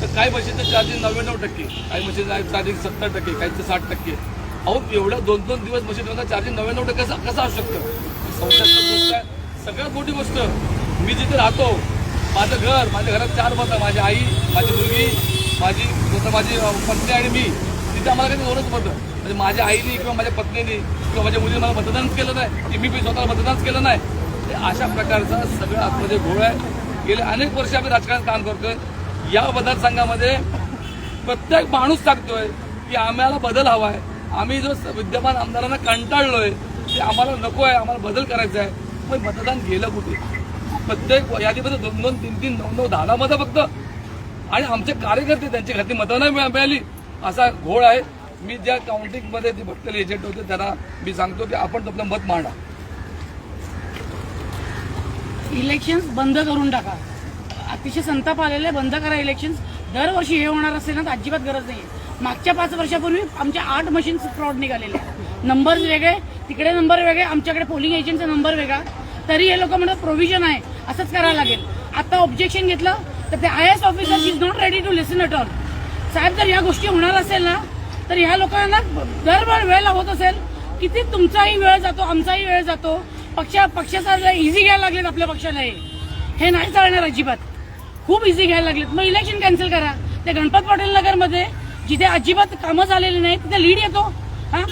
तर काही म्हशीचं चार्जिंग नव्याण्णव टक्के काही मशीनचं चार्जिंग सत्तर टक्के काहीचं साठ टक्के. अहो एवढं दोन दोन दिवस मशीन चार्जिंग नव्याण्णव टक्के कसं कसं असू शकतं? संशयास्पद गोष्ट आहे. सगळ्यात मोठी गोष्ट मी जिथे राहतो माझं घर माझ्या घरात चार मतं माझी आई माझी मुलगी माझी स्वतः माझी पत्नी आणि मी तिथे आम्हाला काही दोनच मतं म्हणजे माझ्या आईने किंवा माझ्या पत्नीने किंवा माझ्या मुलीने मला मतदानच केलं नाही की मी बी स्वतःला मतदानच केलं नाही. अशा प्रकारचा सगळं आतमध्ये घोळ आहे. गेले अनेक वर्ष आम्ही राजकारणात काम करतोय. या मतदारसंघामध्ये प्रत्येक माणूस सांगतोय की आम्हाला बदल हवा आहे. आम्ही जो विद्यमान आमदारांना कंटाळलोय ते आम्हाला नको आहे आम्हाला बदल करायचा आहे. पण मतदान गेलं कुठे? प्रत्येक यादीमध्ये दोन दोन तीन तीन नऊ नऊ दहा दहा मतं फक्त. आणि आमचे कार्यकर्ते त्यांची घातली मतं नाही मिळा- मिळाली. असा घोळ आहे. मी ज्या काउंटिंगमध्ये जे बघलेले एजंट होते त्यांना मी सांगतो की आपण आपलं मत मांडा. इलेक्शन बंद करून टाका. अतिशय संताप आलेले बंद करा इलेक्शन दरवर्षी हे होणार असेल ना तर अजिबात गरज नाही मागच्या पाच वर्षापूर्वी आमच्या आठ मशीन्स फ्रॉड निघालेले नंबर वेगळे तिकडे नंबर वेगळे आमच्याकडे पोलिंग एजंटचा नंबर वेगळा. तरी हे लोक म्हणतात प्रोव्हिजन आहे. असंच करावं लागेल. आता ऑब्जेक्शन घेतलं तर ते I S officer is not ready to listen at all साहेब जर या गोष्टी होणार असेल ना तर ह्या लोकांना दरवेळ वेळ लागत असेल. किती तुमचाही वेळ जातो आमचाही वेळ जातो. पक्षा पक्षाचा इझी घ्यायला लागलेत आपल्या पक्षाला हे. हे नाही चालणार अजिबात. खूप इझी घ्यायला लागलेत. मग इलेक्शन कॅन्सल करा. ते गणपत पाटील नगरमध्ये जिथे अजिबात कामं झालेली नाही तिथे लीड येतो. हा?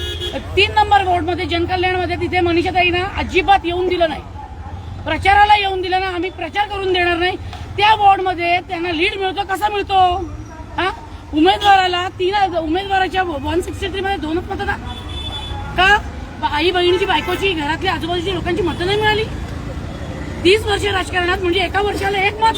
तीन नंबर वॉर्डमध्ये जनकल्याणमध्ये तिथे मनीषाताईना अजिबात येऊन दिलं नाही. प्रचाराला येऊन दिलं ना आम्ही प्रचार करून देणार नाही. त्या वॉर्डमध्ये त्यांना लीड मिळतो. कसा मिळतो? हा? उमेदवाराला तीन उमेदवाराच्या वन सिक्स्टी थ्री मध्ये दोनच ना. का? आई बहिणीची बायकोची घरातल्या आजूबाजूच्या लोकांची मतं नाही मिळाली. तीस वर्ष राजकारणात म्हणजे एका वर्षाला एक मत.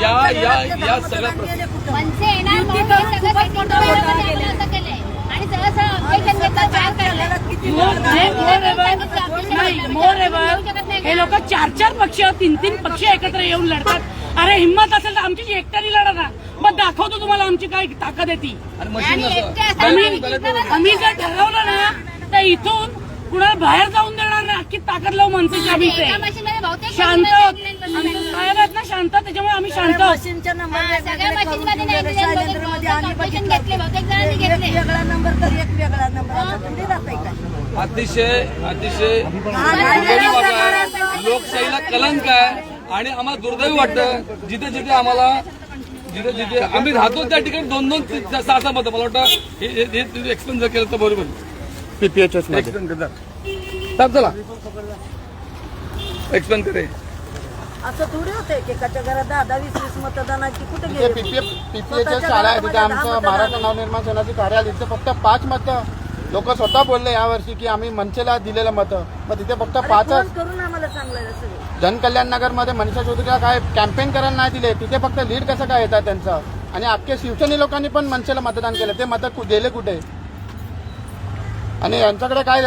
या या या सगळ्या हे हे लोक चार चार पक्ष तीन तीन पक्ष एकत्र येऊन लढतात. अरे हिंमत असेल तर आमची एकट्याने लढा ना मग दाखवतो तुम्हाला आमची काय ताकद आहे ती. आणि मशीन आणि असं. एकटे असं आम्ही जर ठरवलं ना तर इथून कुणाला बाहेर जाऊन ताकद लावू माणसाची आम्ही बहुतेक शांत आहोत. आमचे. साहेब ना शांत त्याच्यामुळे आम्ही शांत आहोत. मशीनच्या नंबर हा, सगळ्या मशीनमध्ये नाही दिले, बहुतेक- मध्ये आम्ही बहुतेक बघितलं. objection घेतले, बहुतेक जणांनी एक घेतले. वेगळा नंबर तर एक वेगळा नंबर आता थोडी जाताय का अतिशय अतिशय दुर्दैवी बाब आहे लोकशाहीला कलंक आहे. आणि आम्हाला दुर्दैवी वाटतं जिथे जिथे आम्हाला जिथे जिथे आम्ही राहतो त्या ठिकाणी दोन दोन ती- सहा सहा मतं. मला वाटतं हे- एक्सप्लेन जर केलं तर बरोबर. पीपीएचएसमध्ये. एक्सप्लेन चला. एक्सप्लेन करे. असं थोडी होतंय की एकाच्या घरात दहा दहा वीस वीस मतदानाची कुठे पीपीएचएस शाळा आहे तिथे आमचं महाराष्ट्र नवनिर्माण सेनाचे कार्यालय तिथे फक्त पाच मतं. लोक स्वतः बोलले यावर्षी की आम्ही मनसेला दिलेलं मतं. मग तिथे फक्त पाचच करून आम्हाला सांगलं सगळे जनकल्याण नगरमध्ये मनीषा चौधरीला काय कॅम्पेन करायला नाही दिले? तिथे फक्त लीड कसं काय येतात त्यांचं? आणि अख्खे शिवसेने लोकांनी पण मनसेला मतदान केलं. ते मतं गेले कुठे? आणि यांच्याकडे काय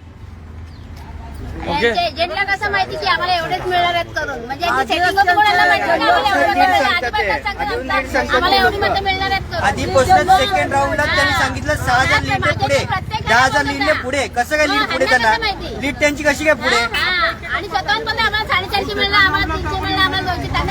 एजंटला कसं माहिती की आम्हाला एवढेच मिळणार आहेत करून. म्हणजे आम्हाला एवढं मतं मिळणार आहेत करून. आधीपासूनच सेकंड राऊंडला त्यांनी सांगितलं सहा हजार लीडने पुढे. दहा हजार लीडने पुढे. कसं काय लीड पुढे त्यांना लीड त्यांची कशी काय पुढे? हा, आणि स्वतःहून पण आम्हाला साडेचारशे मिळणार आम्हाला तीनशे मिळणार आम्हाला दोनशे त्यांना बरोबर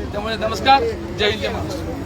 त्यामुळे नमस्कार जय हिंद. जय महाराष्ट्र